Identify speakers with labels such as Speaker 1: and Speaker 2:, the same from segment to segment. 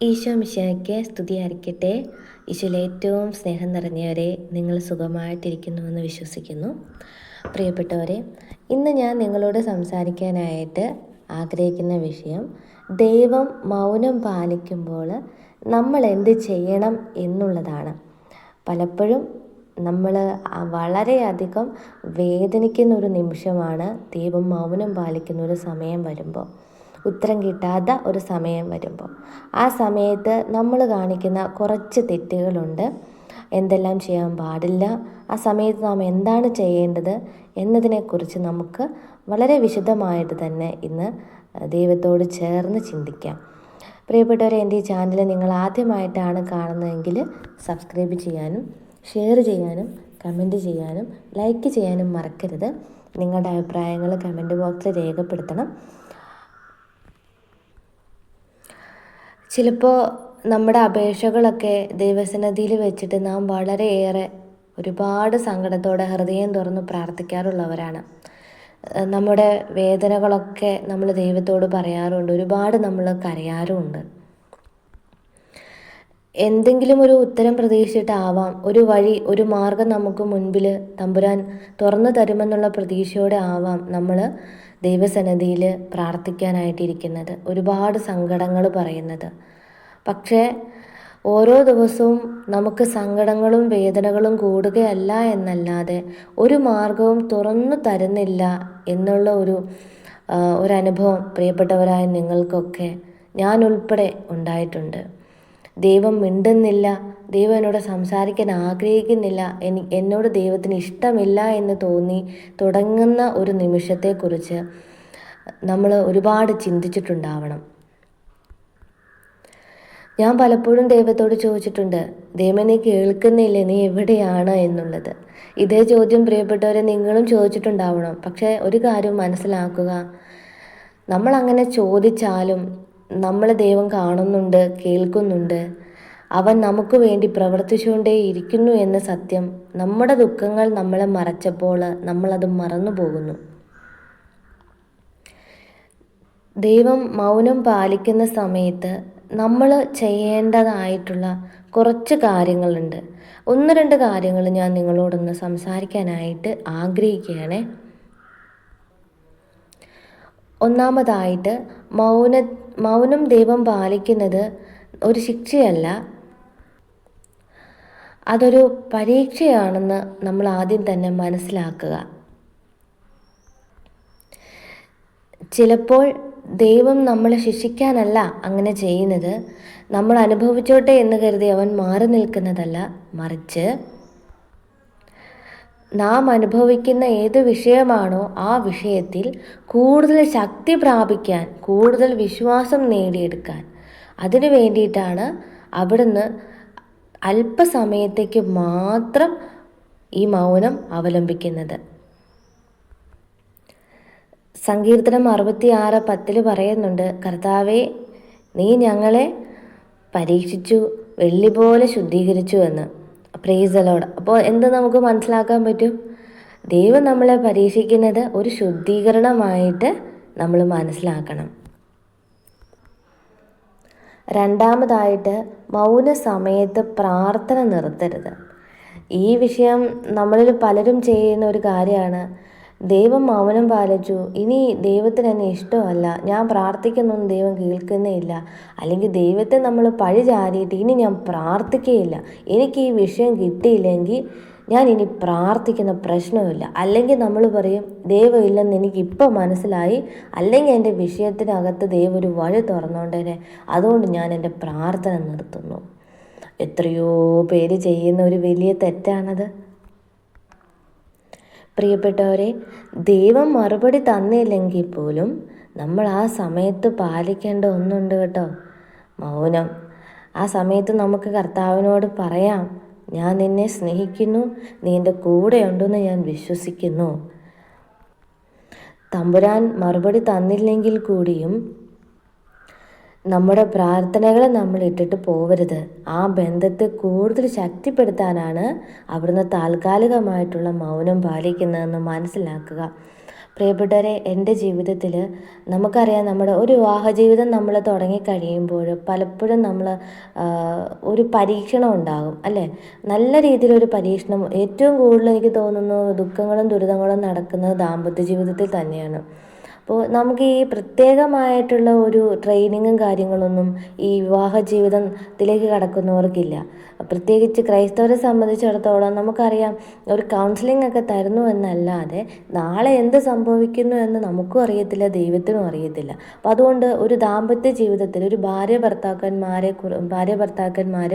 Speaker 1: ഈശോ മിശിഹായ്ക്ക് സ്തുതിയായിരിക്കട്ടെ. ഈശോയിലെ ഏറ്റവും സ്നേഹം നിറഞ്ഞവരെ നിങ്ങൾ സുഖമായിട്ടിരിക്കുന്നുവെന്ന് വിശ്വസിക്കുന്നു. പ്രിയപ്പെട്ടവരെ ഇന്ന് ഞാൻ നിങ്ങളോട് സംസാരിക്കാനായിട്ട് ആഗ്രഹിക്കുന്ന വിഷയം ദൈവം മൗനം പാലിക്കുമ്പോൾ നമ്മൾ എന്ത് ചെയ്യണം എന്നുള്ളതാണ്. പലപ്പോഴും നമ്മൾ വളരെയധികം വേദനിക്കുന്ന ഒരു നിമിഷമാണ് ദൈവം മൗനം പാലിക്കുന്ന ഒരു സമയം വരുമ്പോൾ. ഉത്തരം കിട്ടാത്ത ഒരു സമയം വരുമ്പോൾ. ആ സമയത്ത് നമ്മൾ കാണിക്കുന്ന കുറച്ച് തെറ്റുകളുണ്ട്. എന്തെല്ലാം ചെയ്യാൻ പാടില്ല ആ സമയത്ത് നാം എന്താണ് ചെയ്യേണ്ടത് എന്നതിനെക്കുറിച്ച് നമുക്ക് വളരെ വിശദമായിട്ട് തന്നെ ഇന്ന് ദൈവത്തോട് ചേർന്ന് ചിന്തിക്കാം. പ്രിയപ്പെട്ടവരെ എന്റെ ഈ ചാനൽ നിങ്ങൾ ആദ്യമായിട്ടാണ് കാണുന്നതെങ്കിൽ സബ്സ്ക്രൈബ് ചെയ്യാനും ഷെയർ ചെയ്യാനും കമന്റ് ചെയ്യാനും ലൈക്ക് ചെയ്യാനും മറക്കരുത്. നിങ്ങളുടെ അഭിപ്രായങ്ങൾ കമന്റ് ബോക്സിൽ രേഖപ്പെടുത്തണം. ചിലപ്പോൾ നമ്മുടെ അപേക്ഷകളൊക്കെ ദൈവസന്നിധിയിൽ വെച്ചിട്ട് നാം വളരെയേറെ ഒരുപാട് സങ്കടത്തോടെ ഹൃദയം തുറന്ന് പ്രാർത്ഥിക്കാറുള്ളവരാണ്. നമ്മുടെ വേദനകളൊക്കെ നമ്മൾ ദൈവത്തോട് പറയാറുണ്ട്. ഒരുപാട് നമ്മൾ കരയാറുമുണ്ട്. എന്തെങ്കിലും ഒരു ഉത്തരം പ്രതീക്ഷിച്ചിട്ടാവാം ഒരു വഴി ഒരു മാർഗം നമുക്ക് മുൻപിൽ തമ്പുരാൻ തുറന്നു തരുമെന്നുള്ള പ്രതീക്ഷയോടെ ആവാം നമ്മൾ ദൈവസന്നിധിയിൽ പ്രാർത്ഥിക്കാനായിട്ടിരിക്കുന്നത്. ഒരുപാട് സങ്കടങ്ങൾ പറയുന്നത്. പക്ഷേ ഓരോ ദിവസവും നമുക്ക് സങ്കടങ്ങളും വേദനകളും കൂടുകയല്ല എന്നല്ലാതെ ഒരു മാർഗവും തുറന്നു തരുന്നില്ല എന്നുള്ള ഒരു ഒരനുഭവം പ്രിയപ്പെട്ടവരായ നിങ്ങൾക്കൊക്കെ ഞാൻ ഉൾപ്പെടെ ഉണ്ടായിട്ടുണ്ട്. ദൈവം മിണ്ടുന്നില്ല ദൈവം എന്നോട് സംസാരിക്കാൻ ആഗ്രഹിക്കുന്നില്ല എനി എന്നോട് ദൈവത്തിന് ഇഷ്ടമില്ല എന്ന് തോന്നി തുടങ്ങുന്ന ഒരു നിമിഷത്തെക്കുറിച്ച് നമ്മൾ ഒരുപാട് ചിന്തിച്ചിട്ടുണ്ടാവണം. ഞാൻ പലപ്പോഴും ദൈവത്തോട് ചോദിച്ചിട്ടുണ്ട് ദൈവം നീ കേൾക്കുന്നില്ലേ? നീ എവിടെയാണ് എന്നുള്ളത്? ഇതേ ചോദ്യം പ്രിയപ്പെട്ടവരെ നിങ്ങളും ചോദിച്ചിട്ടുണ്ടാവണം. പക്ഷേ ഒരു കാര്യം മനസ്സിലാക്കുക നമ്മൾ അങ്ങനെ ചോദിച്ചാലും നമ്മളെ ദൈവം കാണുന്നുണ്ട് കേൾക്കുന്നുണ്ട്. അവൻ നമുക്ക് വേണ്ടി പ്രവർത്തിച്ചുകൊണ്ടേ ഇരിക്കുന്നു എന്ന സത്യം നമ്മുടെ ദുഃഖങ്ങൾ നമ്മളെ മറച്ചപ്പോൾ നമ്മളത് മറന്നു പോകുന്നു. ദൈവം മൗനം പാലിക്കുന്ന സമയത്ത് നമ്മൾ ചെയ്യേണ്ടതായിട്ടുള്ള കുറച്ച് കാര്യങ്ങളുണ്ട്. ഒന്ന് രണ്ട് കാര്യങ്ങൾ ഞാൻ നിങ്ങളോടൊന്ന് സംസാരിക്കാനായിട്ട് ആഗ്രഹിക്കുകയാണേ. ഒന്നാമതായിട്ട് മൗന മൗനം ദൈവം പാലിക്കുന്നത് ഒരു ശിക്ഷയല്ല. അതൊരു പരീക്ഷയാണെന്ന് നമ്മൾ ആദ്യം തന്നെ മനസ്സിലാക്കുക. ചിലപ്പോൾ ദൈവം നമ്മളെ ശിക്ഷിക്കാനല്ല അങ്ങനെ ചെയ്യുന്നത്. നമ്മൾ അനുഭവിച്ചോട്ടെ എന്ന് കരുതി അവൻ മാറി നിൽക്കുന്നതല്ല. മറിച്ച് നാം അനുഭവിക്കുന്ന ഏത് വിഷയമാണോ ആ വിഷയത്തിൽ കൂടുതൽ ശക്തി പ്രാപിക്കാൻ കൂടുതൽ വിശ്വാസം നേടിയെടുക്കാൻ. അതിനു വേണ്ടിയിട്ടാണ് അവിടുന്ന് അല്പസമയത്തേക്ക് മാത്രം ഈ മൗനം അവലംബിക്കുന്നത്. സങ്കീർത്തനം അറുപത്തിയാറ് പത്തിൽ പറയുന്നുണ്ട് കർത്താവെ നീ ഞങ്ങളെ പരീക്ഷിച്ചു വെള്ളി പോലെ ശുദ്ധീകരിച്ചു എന്ന്. പ്രേസ് അലോഡ് അപ്പോൾ എന്ത് നമുക്ക് മനസ്സിലാക്കാൻ പറ്റും? ദൈവം നമ്മളെ പരീക്ഷിക്കുന്നത് ഒരു ശുദ്ധീകരണമായിട്ട് നമ്മൾ മനസ്സിലാക്കണം. രണ്ടാമതായിട്ട് മൗന സമയത്ത് പ്രാർത്ഥന നിർത്തരുത്. ഈ വിഷയം നമ്മളിൽ പലരും ചെയ്യുന്ന ഒരു കാര്യമാണ്. ദൈവം മൗനം പാലിച്ചു. ഇനി ദൈവത്തിന് എന്നെ ഇഷ്ടമല്ല. ഞാൻ പ്രാർത്ഥിക്കുന്നൊന്നും ദൈവം കേൾക്കുന്നേ ഇല്ല അല്ലെങ്കിൽ ദൈവത്തെ നമ്മൾ പഴി ചാരിയിട്ട് ഇനി ഞാൻ പ്രാർത്ഥിക്കുകയില്ല എനിക്ക് ഈ വിഷയം കിട്ടിയില്ലെങ്കിൽ ഞാൻ ഇനി പ്രാർത്ഥിക്കുന്ന പ്രശ്നമില്ല അല്ലെങ്കിൽ നമ്മൾ പറയും ദൈവം ഇല്ലെന്ന് എനിക്ക് ഇപ്പം മനസ്സിലായി. അല്ലെങ്കിൽ എന്റെ വിഷയത്തിനകത്ത് ദൈവം ഒരു വഴി തുറന്നുകൊണ്ടേനെ അതുകൊണ്ട് ഞാൻ എന്റെ പ്രാർത്ഥന നിർത്തുന്നു. എത്രയോ പേര് ചെയ്യുന്ന ഒരു വലിയ തെറ്റാണത്. പ്രിയപ്പെട്ടവരെ ദൈവം മറുപടി തന്നില്ലെങ്കിൽ പോലും നമ്മൾ ആ സമയത്ത് പാലിക്കേണ്ട ഒന്നുണ്ട് കേട്ടോ. മൗനം. ആ സമയത്ത് നമുക്ക് കർത്താവിനോട് പറയാം ഞാൻ നിന്നെ സ്നേഹിക്കുന്നു നീ എന്റെ കൂടെ ഉണ്ടെന്ന് ഞാൻ വിശ്വസിക്കുന്നു. തമ്പുരാൻ മറുപടി തന്നില്ലെങ്കിൽ കൂടിയും നമ്മുടെ പ്രാർത്ഥനകളെ നമ്മൾ ഇട്ടിട്ട് പോവരുത്. ആ ബന്ധത്തെ കൂടുതൽ ശക്തിപ്പെടുത്താനാണ് അവിടുന്ന് താൽക്കാലികമായിട്ടുള്ള മൗനം പാലിക്കുന്നതെന്ന് മനസ്സിലാക്കുക. പ്രിയപ്പെട്ടവരെ എന്റെ ജീവിതത്തിൽ നമുക്കറിയാം നമ്മുടെ ഒരു വിവാഹ ജീവിതം നമ്മൾ തുടങ്ങിക്കഴിയുമ്പോൾ പലപ്പോഴും നമ്മൾ ഒരു പരീക്ഷണം ഉണ്ടാകും അല്ലേ? നല്ല രീതിയിലൊരു പരീക്ഷണം. ഏറ്റവും കൂടുതൽ എനിക്ക് തോന്നുന്നു ദുഃഖങ്ങളും ദുരിതങ്ങളും നടക്കുന്നത് ദാമ്പത്യ ജീവിതത്തിൽ തന്നെയാണ്. അപ്പോൾ നമുക്ക് ഈ പ്രത്യേകമായിട്ടുള്ള ഒരു ട്രെയിനിങ്ങും കാര്യങ്ങളൊന്നും ഈ വിവാഹ ജീവിതത്തിലേക്ക് കടക്കുന്നവർക്കില്ല. പ്രത്യേകിച്ച് ക്രൈസ്തവരെ സംബന്ധിച്ചിടത്തോളം നമുക്കറിയാം ഒരു കൗൺസിലിംഗ് ഒക്കെ തരുന്നു എന്നല്ലാതെ നാളെ എന്ത് സംഭവിക്കുന്നു എന്ന് നമുക്കും അറിയത്തില്ല ദൈവത്തിനും അറിയത്തില്ല. അപ്പം അതുകൊണ്ട് ഒരു ദാമ്പത്യ ജീവിതത്തിൽ ഒരു ഭാര്യ ഭർത്താക്കന്മാരെ ഭാര്യ ഭർത്താക്കന്മാർ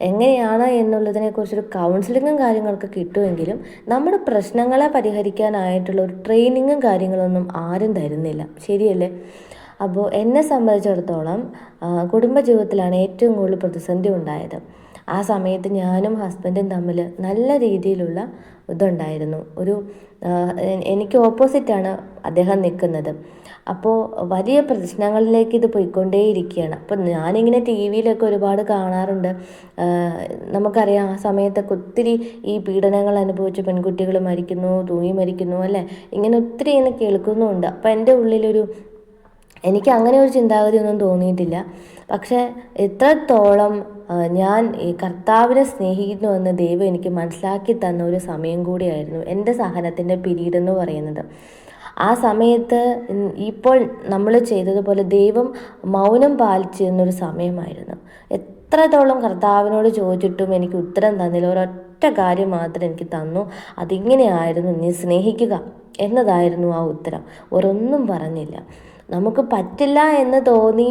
Speaker 1: എങ്ങനെയാണ് എന്നുള്ളതിനെക്കുറിച്ചൊരു കൗൺസിലിങ്ങും കാര്യങ്ങളൊക്കെ കിട്ടുമെങ്കിലും നമ്മുടെ പ്രശ്നങ്ങളെ പരിഹരിക്കാനായിട്ടുള്ള ഒരു ട്രെയിനിങ്ങും കാര്യങ്ങളൊന്നും ആരും തരുന്നില്ല. ശരിയല്ലേ? അപ്പോൾ എന്നെ സംബന്ധിച്ചിടത്തോളം കുടുംബജീവിതത്തിലാണ് ഏറ്റവും കൂടുതൽ പ്രതിസന്ധി ഉണ്ടായത്. ആ സമയത്ത് ഞാനും ഹസ്ബൻഡും തമ്മിൽ നല്ല രീതിയിലുള്ള ഇതുണ്ടായിരുന്നു. ഒരു എനിക്ക് ഓപ്പോസിറ്റാണ് അദ്ദേഹം നിൽക്കുന്നത്. അപ്പോൾ വലിയ പ്രശ്നങ്ങളിലേക്ക് ഇത് പോയിക്കൊണ്ടേയിരിക്കുകയാണ്. അപ്പോൾ ഞാനിങ്ങനെ ടി വിയിലൊക്കെ ഒരുപാട് കാണാറുണ്ട്. നമുക്കറിയാം ആ സമയത്തൊക്കെ ഒത്തിരി ഈ പീഡനങ്ങൾ അനുഭവിച്ച പെൺകുട്ടികൾ മരിക്കുന്നു തൂങ്ങി മരിക്കുന്നു അല്ലേ? ഇങ്ങനെ ഒത്തിരി ഇങ്ങനെ കേൾക്കുന്നുമുണ്ട്. അപ്പം എന്റെ ഉള്ളിലൊരു എനിക്ക് അങ്ങനെ ഒരു ചിന്താഗതി ഒന്നും തോന്നിയിട്ടില്ല. പക്ഷേ എത്രത്തോളം ഞാൻ ഈ കർത്താവിനെ സ്നേഹിക്കുന്നു എന്ന് ദൈവം എനിക്ക് മനസ്സിലാക്കി തന്ന ഒരു സമയം കൂടിയായിരുന്നു എന്റെ സഹനത്തിന്റെ പിരീഡ് എന്ന് പറയുന്നത്. ആ സമയത്ത് ഇപ്പോൾ നമ്മൾ ചെയ്തതുപോലെ ദൈവം മൗനം പാലിച്ചിരുന്നൊരു സമയമായിരുന്നു. എത്രത്തോളം കർത്താവിനോട് ചോദിച്ചിട്ടും എനിക്ക് ഉത്തരം തന്നില്ല. ഒരൊറ്റ കാര്യം മാത്രം എനിക്ക് തന്നു. അതിങ്ങനെയായിരുന്നു നീ സ്നേഹിക്കുക എന്നതായിരുന്നു ആ ഉത്തരം. ഒരൊന്നും പറഞ്ഞില്ല. നമുക്ക് പറ്റില്ല എന്ന് തോന്നി.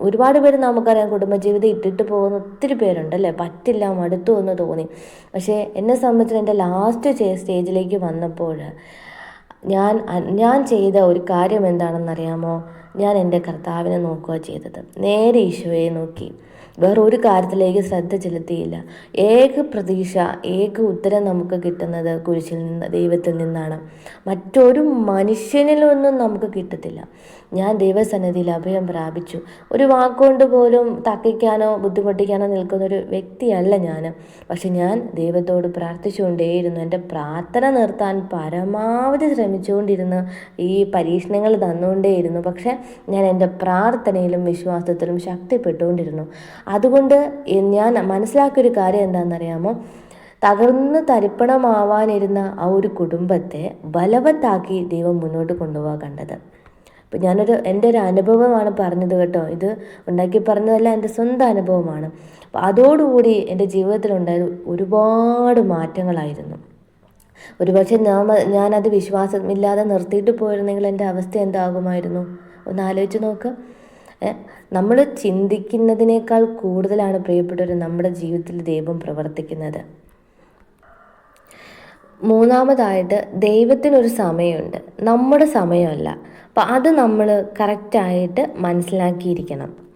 Speaker 1: ഒരുപാട് പേര് നമുക്കറിയാം കുടുംബജീവിതം ഇട്ടിട്ട് പോകുന്ന ഒത്തിരി പേരുണ്ടല്ലേ? പറ്റില്ല മടുത്തു എന്ന് തോന്നി. പക്ഷേ എന്നെ സംബന്ധിച്ച് എന്റെ ലാസ്റ്റ് സ്റ്റേജിലേക്ക് വന്നപ്പോൾ ഞാൻ ഞാൻ ചെയ്ത ഒരു കാര്യം എന്താണെന്നറിയാമോ? ഞാൻ എന്റെ കർത്താവിനെ നോക്കുക ചെയ്തത്. നേരെ ഈശോയെ നോക്കി. വേറൊരു കാര്യത്തിലേക്ക് ശ്രദ്ധ ചെലുത്തിയില്ല. ഏക പ്രതീക്ഷ ഏക ഉത്തരം നമുക്ക് കിട്ടുന്നത് കുരിശിൽ നിന്ന് ദൈവത്തിൽ നിന്നാണ്. മറ്റൊരു മനുഷ്യനിലൊന്നും നമുക്ക് കിട്ടത്തില്ല. ഞാൻ ദൈവസന്നിധിയിൽ അഭയം പ്രാപിച്ചു. ഒരു വാക്കുകൊണ്ട് പോലും തക്കിക്കാനോ ബുദ്ധിമുട്ടിക്കാനോ നിൽക്കുന്ന ഒരു വ്യക്തിയല്ല ഞാൻ. പക്ഷെ ഞാൻ ദൈവത്തോട് പ്രാർത്ഥിച്ചുകൊണ്ടേയിരുന്നു. എന്റെ പ്രാർത്ഥന നിർത്താൻ പരമാവധി ശ്രമിച്ചുകൊണ്ടിരുന്നു ഈ പരീക്ഷണങ്ങൾ തന്നുകൊണ്ടേയിരുന്നു. പക്ഷെ ഞാൻ എന്റെ പ്രാർത്ഥനയിലും വിശ്വാസത്തിലും ശക്തിപ്പെട്ടുകൊണ്ടിരുന്നു. അതുകൊണ്ട് ഞാൻ മനസ്സിലാക്കിയൊരു കാര്യം എന്താണെന്നറിയാമോ? തകർന്ന് തരിപ്പണമാവാനിരുന്ന ആ ഒരു കുടുംബത്തെ ബലവത്താക്കി ദൈവം മുന്നോട്ട് കൊണ്ടുപോകാൻ കണ്ടത്. അപ്പം ഞാനൊരു എന്റെ ഒരു അനുഭവമാണ് പറഞ്ഞത് കേട്ടോ. ഇത് ഉണ്ടാക്കി പറഞ്ഞതല്ല എന്റെ സ്വന്തം അനുഭവമാണ്. അപ്പം അതോടുകൂടി എന്റെ ജീവിതത്തിലുണ്ടായ ഒരുപാട് മാറ്റങ്ങളായിരുന്നു. ഒരുപക്ഷെ ഞാൻ ഞാനത് വിശ്വാസമില്ലാതെ നിർത്തിയിട്ട് പോയിരുന്നെങ്കിൽ എന്റെ അവസ്ഥ എന്താകുമായിരുന്നു? ഒന്ന് ആലോചിച്ച് നോക്ക്. നമ്മൾ ചിന്തിക്കുന്നതിനേക്കാൾ കൂടുതലാണ് പ്രിയപ്പെട്ടവർ നമ്മുടെ ജീവിതത്തിൽ ദൈവം പ്രവർത്തിക്കുന്നത്. മൂന്നാമതായിട്ട് ദൈവത്തിനൊരു സമയമുണ്ട്. നമ്മുടെ സമയമല്ല. അപ്പം അത് നമ്മൾ കറക്റ്റായിട്ട് മനസ്സിലാക്കിയിരിക്കണം.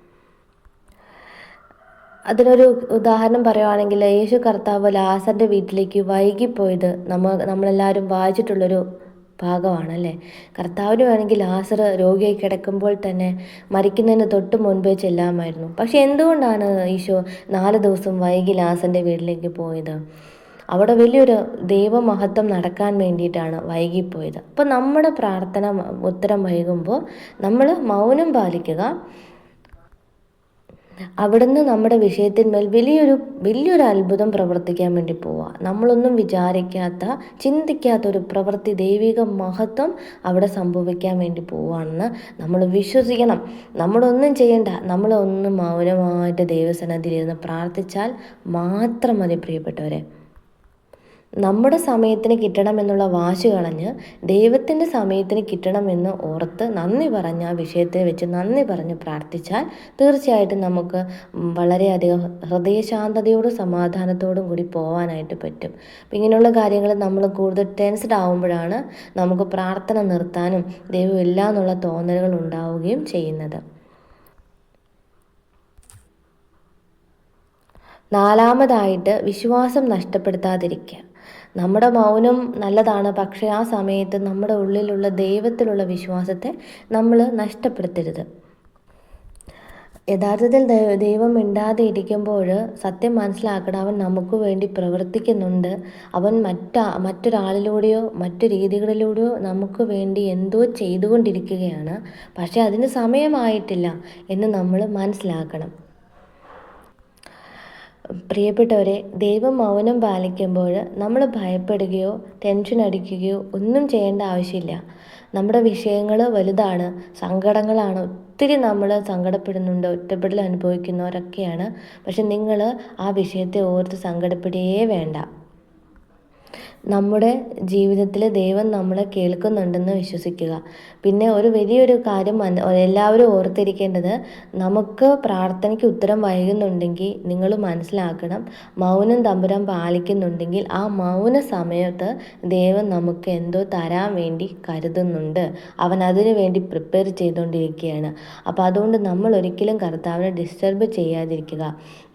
Speaker 1: അതിനൊരു ഉദാഹരണം പറയുവാണെങ്കിൽ യേശു കർത്താവ് ലാസറിന്റെ വീട്ടിലേക്ക് വൈകിപ്പോയത് നമ്മൾ നമ്മളെല്ലാവരും വായിച്ചിട്ടുള്ളൊരു ഭാഗമാണല്ലേ? കർത്താവിന് വേണമെങ്കിൽ ലാസർ രോഗിയായി കിടക്കുമ്പോൾ തന്നെ മരിക്കുന്നതിന് തൊട്ട് മുൻപേ ചെല്ലാമായിരുന്നു. പക്ഷെ എന്തുകൊണ്ടാണ് ഈശോ നാല് ദിവസം വൈകി ലാസറിന്റെ വീട്ടിലേക്ക് പോയത്? അവിടെ വലിയൊരു ദൈവമഹത്വം നടക്കാൻ വേണ്ടിയിട്ടാണ് വൈകിപ്പോയത്. അപ്പോൾ നമ്മുടെ പ്രാർത്ഥന ഉത്തരം വൈകുമ്പോൾ നമ്മൾ മൗനം പാലിക്കുക അവിടുന്ന് നമ്മുടെ വിഷയത്തിന്മേൽ വലിയൊരു വലിയൊരു അത്ഭുതം പ്രവർത്തിക്കാൻ വേണ്ടി പോവുക നമ്മളൊന്നും വിചാരിക്കാത്ത ചിന്തിക്കാത്ത ഒരു പ്രവൃത്തി ദൈവിക മഹത്വം അവിടെ സംഭവിക്കാൻ വേണ്ടി പോവുകയാണെന്ന് നമ്മൾ വിശ്വസിക്കണം. നമ്മളൊന്നും ചെയ്യണ്ട. നമ്മളൊന്നും മൗനമായിട്ട് ദൈവസന്നിധിയിലിരുന്ന് പ്രാർത്ഥിച്ചാൽ മാത്രം മതി പ്രിയപ്പെട്ടവരെ. നമ്മുടെ സമയത്തിന് കിട്ടണമെന്നുള്ള വാശി കളഞ്ഞ് ദൈവത്തിന്റെ സമയത്തിന് കിട്ടണമെന്ന് ഓർത്ത് നന്ദി പറഞ്ഞ് ആ വിഷയത്തെ വെച്ച് നന്ദി പറഞ്ഞ് പ്രാർത്ഥിച്ചാൽ തീർച്ചയായിട്ടും നമുക്ക് വളരെയധികം ഹൃദയശാന്തതയോടും സമാധാനത്തോടും കൂടി പോകാനായിട്ട് പറ്റും. അപ്പം ഇങ്ങനെയുള്ള കാര്യങ്ങൾ നമ്മൾ കൂടുതൽ ടെൻസ്ഡ് ആവുമ്പോഴാണ് നമുക്ക് പ്രാർത്ഥന നിർത്താനും ദൈവം ഇല്ല എന്നുള്ള തോന്നലുകൾ ഉണ്ടാവുകയും ചെയ്യുന്നത്. നാലാമതായിട്ട് വിശ്വാസം നഷ്ടപ്പെടുത്താതിരിക്കുക. നമ്മുടെ മൗനം നല്ലതാണ് പക്ഷേ ആ സമയത്ത് നമ്മുടെ ഉള്ളിലുള്ള ദൈവത്തിലുള്ള വിശ്വാസത്തെ നമ്മൾ നഷ്ടപ്പെടുത്തരുത്. യഥാർത്ഥത്തിൽ ദൈവം മിണ്ടാതെ ഇരിക്കുമ്പോൾ സത്യം മനസ്സിലാക്കണം അവൻ നമുക്ക് വേണ്ടി പ്രവർത്തിക്കുന്നുണ്ട്. അവൻ മറ്റ മറ്റൊരാളിലൂടെയോ മറ്റു രീതികളിലൂടെയോ നമുക്ക് വേണ്ടി എന്തോ ചെയ്തുകൊണ്ടിരിക്കുകയാണ്. പക്ഷേ അതിന് സമയമായിട്ടില്ല എന്ന് നമ്മൾ മനസ്സിലാക്കണം. പ്രിയപ്പെട്ടവരെ ദൈവം മൗനം പാലിക്കുമ്പോൾ നമ്മൾ ഭയപ്പെടുകയോ ടെൻഷൻ അടിക്കുകയോ ഒന്നും ചെയ്യേണ്ട ആവശ്യമില്ല. നമ്മുടെ വിഷയങ്ങൾ വലുതാണ് സങ്കടങ്ങളാണ് ഒത്തിരി നമ്മൾ സങ്കടപ്പെടുന്നുണ്ട് ഒറ്റപ്പെടൽ അനുഭവിക്കുന്നവരൊക്കെയാണ്. പക്ഷെ നിങ്ങൾ ആ വിഷയത്തെ ഓർത്ത് സങ്കടപ്പെടുകയേ വേണ്ട. നമ്മുടെ ജീവിതത്തിൽ ദൈവം നമ്മളെ കേൾക്കുന്നുണ്ടെന്ന് വിശ്വസിക്കുക. പിന്നെ ഒരു വലിയൊരു കാര്യം എല്ലാവരും ഓർത്തിരിക്കേണ്ടത് നമുക്ക് പ്രാർത്ഥനയ്ക്ക് ഉത്തരം വൈകുന്നുണ്ടെങ്കിൽ നിങ്ങൾ മനസ്സിലാക്കണം മൗനം തമ്പുരാൻ പാലിക്കുന്നുണ്ടെങ്കിൽ ആ മൗന സമയത്ത് ദൈവം നമുക്ക് എന്തോ തരാൻ വേണ്ടി കരുതുന്നുണ്ട്. അവൻ അതിനു വേണ്ടി പ്രിപ്പയർ ചെയ്തുകൊണ്ടിരിക്കുകയാണ്. അപ്പോൾ അതുകൊണ്ട് നമ്മൾ ഒരിക്കലും കർത്താവിനെ ഡിസ്റ്റർബ് ചെയ്യാതിരിക്കുക.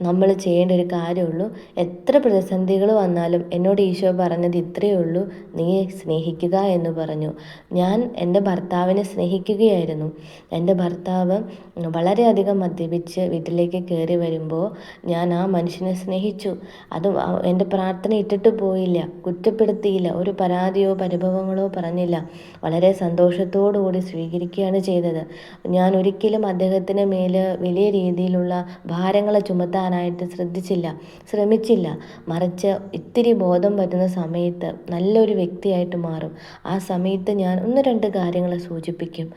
Speaker 1: നമ്മൾ ചെയ്യേണ്ട ഒരു കാര്യമുള്ളൂ എത്ര പ്രതിസന്ധികൾ വന്നാലും എന്നോട് ഈശോ പറഞ്ഞത് ഇത്രയേ ഉള്ളൂ. നീ സ്നേഹിക്കുക എന്ന് പറഞ്ഞു. ഞാൻ എന്റെ ഭർത്താവിനെ സ്നേഹിക്കുകയായിരുന്നു. എന്റെ ഭർത്താവ് വളരെയധികം മദ്യപിച്ച് വീട്ടിലേക്ക് കയറി വരുമ്പോൾ ഞാൻ ആ മനുഷ്യനെ സ്നേഹിച്ചു. അത് എന്റെ പ്രാർത്ഥന ഇട്ടിട്ട് പോയില്ല. കുറ്റപ്പെടുത്തിയില്ല. ഒരു പരാതിയോ പരിഭവങ്ങളോ പറഞ്ഞില്ല. വളരെ സന്തോഷത്തോടുകൂടി സ്വീകരിക്കുകയാണ് ചെയ്തത്. ഞാൻ ഒരിക്കലും അദ്ദേഹത്തിന് മേൽ വലിയ രീതിയിലുള്ള ഭാരങ്ങളെ ചുമത്താനായിട്ട് ശ്രദ്ധിച്ചില്ല. ശ്രമിച്ചില്ല. മറിച്ച് ഇത്തിരി ബോധം വരുന്ന സമയത്ത് നല്ലൊരു വ്യക്തിയായിട്ട് മാറും. ആ സമയത്ത് ഞാൻ ഒന്ന് രണ്ട് കാര്യങ്ങൾ സൂചിപ്പിക്കും.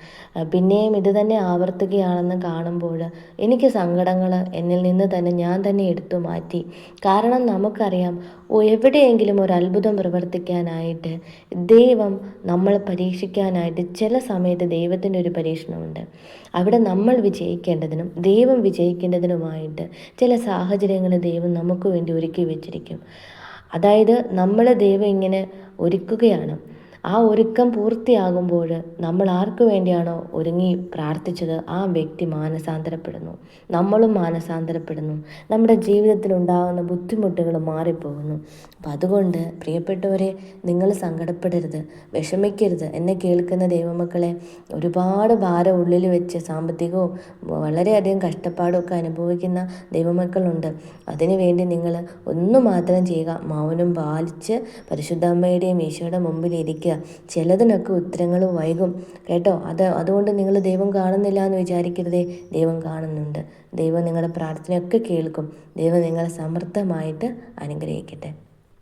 Speaker 1: പിന്നെയും ഇത് തന്നെ ആവർത്തിക്കുകയാണെന്ന് കാണുമ്പോൾ എനിക്ക് സങ്കടങ്ങൾ എന്നിൽ നിന്ന് തന്നെ ഞാൻ തന്നെ എടുത്തു മാറ്റി. കാരണം നമുക്കറിയാം എവിടെയെങ്കിലും ഒരു അത്ഭുതം പ്രവർത്തിക്കാനായിട്ട് ദൈവം നമ്മൾ പരീക്ഷിക്കാനായിട്ട് ചില സമയത്ത് ദൈവത്തിന്റെ ഒരു പരീക്ഷണമുണ്ട്. അവിടെ നമ്മൾ വിജയിക്കേണ്ടതിനും ദൈവം വിജയിക്കേണ്ടതിനുമായിട്ട് ചില സാഹചര്യങ്ങൾ ദൈവം നമുക്ക് വേണ്ടി ഒരുക്കി വെച്ചിരിക്കും. അതായത് നമ്മളെ ദൈവം ഇങ്ങനെ ഒരുക്കുകയാണ്. ആ ഒരുക്കം പൂർത്തിയാകുമ്പോൾ നമ്മൾ ആർക്കു വേണ്ടിയാണോ ഒരുങ്ങി പ്രാർത്ഥിച്ചത്? ആ വ്യക്തി മാനസാന്തരപ്പെടുന്നു. നമ്മളും മാനസാന്തരപ്പെടുന്നു. നമ്മുടെ ജീവിതത്തിൽ ഉണ്ടാകുന്ന ബുദ്ധിമുട്ടുകൾ മാറിപ്പോകുന്നു. അപ്പം അതുകൊണ്ട് പ്രിയപ്പെട്ടവരെ നിങ്ങൾ സങ്കടപ്പെടരുത് വിഷമിക്കരുത് എന്നെ കേൾക്കുന്ന ദൈവമക്കളെ ഒരുപാട് ഭാരം ഉള്ളിൽ വെച്ച് സാമ്പത്തികവും വളരെയധികം കഷ്ടപ്പാടും ഒക്കെ അനുഭവിക്കുന്ന ദൈവമക്കളുണ്ട്. അതിനുവേണ്ടി നിങ്ങൾ ഒന്നു മാത്രം ചെയ്യുക. മൗനം പാലിച്ച് പരിശുദ്ധമ്മയുടെയും ഈശോയുടെ മുമ്പിൽ ഇരിക്കുക. ചിലതിനൊക്കെ ഉത്തരങ്ങൾ വൈകും. കേട്ടോ? അത് അതുകൊണ്ട് നിങ്ങൾ ദൈവം കാണുന്നില്ല എന്ന് വിചാരിക്കരുതേ. ദൈവം കാണുന്നുണ്ട്. ദൈവം നിങ്ങളുടെ പ്രാർത്ഥനയൊക്കെ കേൾക്കും. ദൈവം നിങ്ങളെ സമൃദ്ധമായിട്ട് അനുഗ്രഹിക്കട്ടെ.